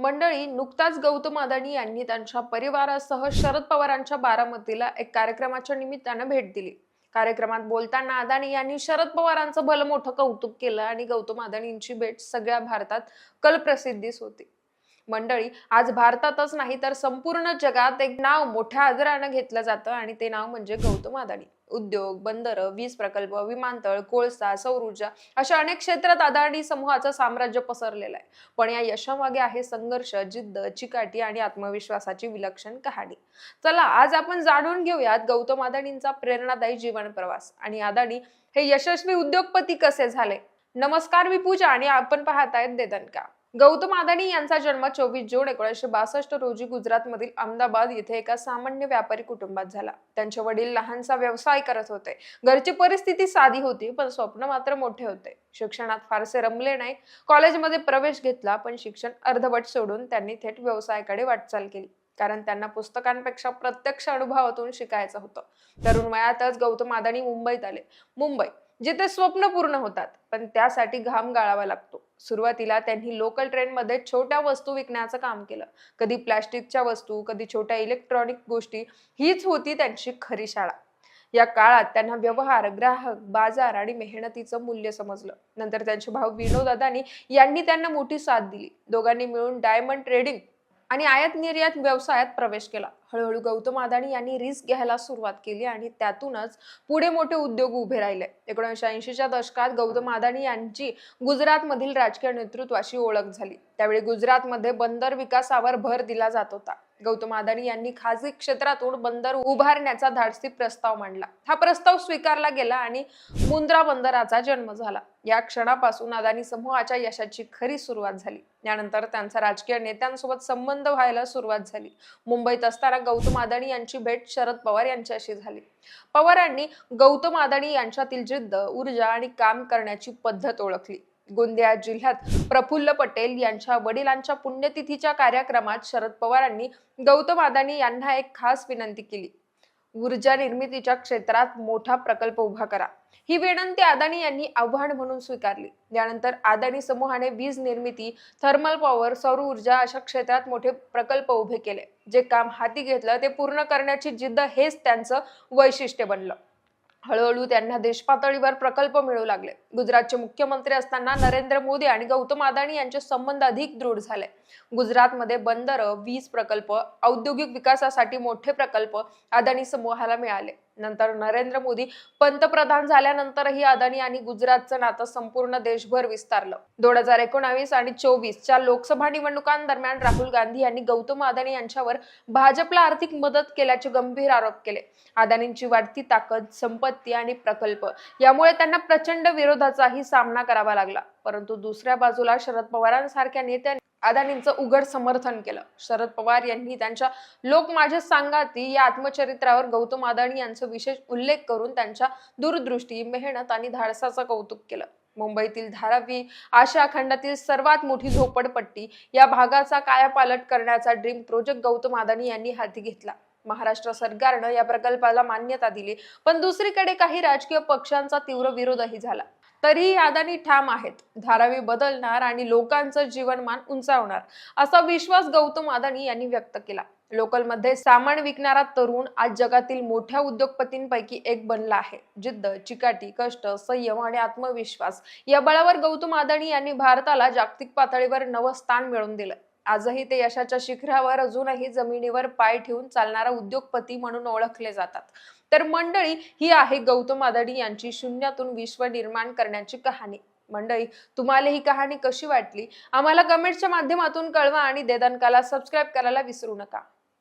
मंडळी नुकताच गौतम अदानी यांनी त्यांच्या परिवारासह शरद पवारांच्या बारामतीला एक कार्यक्रमाच्या निमित्तानं भेट दिली. कार्यक्रमात बोलताना अदानी यांनी शरद पवारांचं भलं मोठं कौतुक केलं आणि गौतम अदानींची भेट सगळ्या भारतात कलप्रसिद्धीस होती. मंडळी आज भारतातच नाही तर संपूर्ण जगात एक नाव मोठ्या आदरानं घेतलं जातं आणि ते नाव म्हणजे गौतम अदानी उद्योग बंदरं वीज प्रकल्प विमानतळ कोळसा सौर ऊर्जा अशा अनेक क्षेत्रात अदानी समूहाचं साम्राज्य पसरलेलं आहे. पण या यशामागे आहे संघर्ष जिद्द चिकाटी आणि आत्मविश्वासाची विलक्षण कहाणी. चला आज आपण जाणून घेऊयात गौतम अदानींचा प्रेरणादायी जीवन प्रवास आणि अदानी हे यशस्वी उद्योगपती कसे झाले? नमस्कार मी पूजा आणि आपण पाहतायत देदनका. गौतम अदानी यांचा जन्म चोवीस जून एकोणीसशे बासष्ट रोजी गुजरातमधील अहमदाबाद येथे एका सामान्य व्यापारी कुटुंबात झाला. त्यांचे वडील लहानसा व्यवसाय करत होते. घरची परिस्थिती साधी होती पण स्वप्न मात्र मोठे होते. शिक्षणात फारसे रमले नाही. कॉलेजमध्ये प्रवेश घेतला पण शिक्षण अर्धवट सोडून त्यांनी थेट व्यवसायाकडे वाटचाल केली. कारण त्यांना पुस्तकांपेक्षा प्रत्यक्ष अनुभवातून शिकायचं होतं. तरुण वयातच गौतम अदानी मुंबईत आले. मुंबई जिथे स्वप्न पूर्ण होतात पण त्यासाठी घाम गाळावा लागतो. सुरुवातीला त्यांनी लोकल ट्रेनमध्ये छोट्या वस्तू विकण्याचं काम केलं. कधी प्लॅस्टिकच्या वस्तू कधी छोट्या इलेक्ट्रॉनिक गोष्टी हीच होती त्यांची खरी शाळा. या काळात त्यांना व्यवहार ग्राहक बाजार आणि मेहनतीचं मूल्य समजलं. नंतर त्यांचे भाऊ विनोद अदानी यांनी त्यांना मोठी साथ दिली. दोघांनी मिळून डायमंड ट्रेडिंग आणि आयात निर्यात व्यवसायात प्रवेश केला. हळूहळू गौतम अदानी यांनी रिस्क घ्यायला सुरुवात केली आणि त्यातूनच पुढे मोठे उद्योग उभे राहिले. एकोणीसशे ऐंशीच्या दशकात गौतम अदानी यांची गुजरातमधील राजकीय नेतृत्वाशी ओळख झाली. त्यावेळी गुजरातमध्ये बंदर विकासावर भर दिला जात होता. गौतम अदानी यांनी खाजगी क्षेत्रातून बंदर उभारण्याचा धाडसी प्रस्ताव मांडला. हा प्रस्ताव स्वीकारला गेला आणि मुंद्रा बंदराचा जन्म झाला. या क्षणापासून अदानी समूहाच्या यशाची खरी सुरुवात झाली. यानंतर त्यांचा राजकीय नेत्यांसोबत संबंध व्हायला सुरुवात झाली. मुंबईत असताना गौतम अदाणी यांची भेट शरद पवार यांच्याशी झाली. पवारांनी गौतम अदाणी यांच्यातील जिद्द ऊर्जा आणि काम करण्याची पद्धत ओळखली. गोंदिया जिल्ह्यात प्रफुल्ल पटेल यांच्या वडिलांच्या पुण्यतिथीच्या कार्यक्रमात शरद पवारांनी गौतम अदाणी यांना एक खास विनंती केली. ऊर्जा निर्मितीच्या क्षेत्रात मोठा प्रकल्प उभा करा. ही विनंती अदानी यांनी आव्हान म्हणून स्वीकारली. यानंतर अदानी समूहाने वीज निर्मिती थर्मल पॉवर सौर ऊर्जा अशा क्षेत्रात मोठे प्रकल्प उभे केले. जे काम हाती घेतलं ते पूर्ण करण्याची जिद्द हेच त्यांचं वैशिष्ट्य बनलं. हळूहळू त्यांना देशपातळीवर प्रकल्प मिळू लागले. गुजरातचे मुख्यमंत्री असताना नरेंद्र मोदी आणि गौतम अदानी यांचे संबंध अधिक दृढ झाले. गुजरातमध्ये बंदर वीज प्रकल्प औद्योगिक विकासासाठी मोठे प्रकल्प अदानी समूहाला मिळाले. नंतर नरेंद्र मोदी पंतप्रधान झाल्यानंतरही अदानी आणि गुजरातचं नातं संपूर्ण देशभर विस्तारलं. दोन हजार एकोणावीस आणि चोवीसच्या लोकसभा निवडणुकांदरम्यान राहुल गांधी यांनी गौतम अदानी यांच्यावर भाजपला आर्थिक मदत केल्याचे गंभीर आरोप केले. अदानींची वाढती ताकद संपत्ती आणि प्रकल्प यामुळे त्यांना प्रचंड विरोधाचाही सामना करावा लागला. परंतु दुसऱ्या बाजूला शरद पवारांसारख्या नेत्यांनी अदानींचं उघड समर्थन केलं. शरद पवार यांनी त्यांच्या लोक माझे सांगाती या आत्मचरित्रावर गौतम अदानी यांचा विशेष उल्लेख करून त्यांच्या दूरदृष्टी मेहनत आणि धाडसाचं कौतुक केलं. मुंबईतील धारावी आशिया खंडातील सर्वात मोठी झोपडपट्टी या भागाचा कायापालट करण्याचा ड्रीम प्रोजेक्ट गौतम अदानी यांनी हाती घेतला. महाराष्ट्र सरकारनं या प्रकल्पाला मान्यता दिली पण दुसरीकडे काही राजकीय पक्षांचा तीव्र विरोधही झाला. तरीही अदानी ठाम आहेत. धारावी बदलणार आणि लोकांचं जीवनमान उंचावणार असा विश्वास गौतम अदानी यांनी व्यक्त केला. लोकलमध्ये सामान विकणारा तरुण आज जगातील मोठ्या उद्योगपतींपैकी एक बनला आहे. जिद्द चिकाटी कष्ट संयम आणि आत्मविश्वास या बळावर गौतम अदानी यांनी भारताला जागतिक पातळीवर नवं स्थान मिळवून दिलं. आजही ते यशाच्या शिखरावर अजूनही जमिनीवर पाय ठेवून चालणारा उद्योगपती म्हणून ओळखले जातात. तर मंडळी ही आहे गौतम आदडी यांची शून्यातून विश्व निर्माण करण्याची कहाणी. मंडळी तुम्हाला ही कहाणी कशी वाटली? आम्हाला कमेंटच्या माध्यमातून कळवा आणि देदानकाला सबस्क्राईब करायला विसरू नका.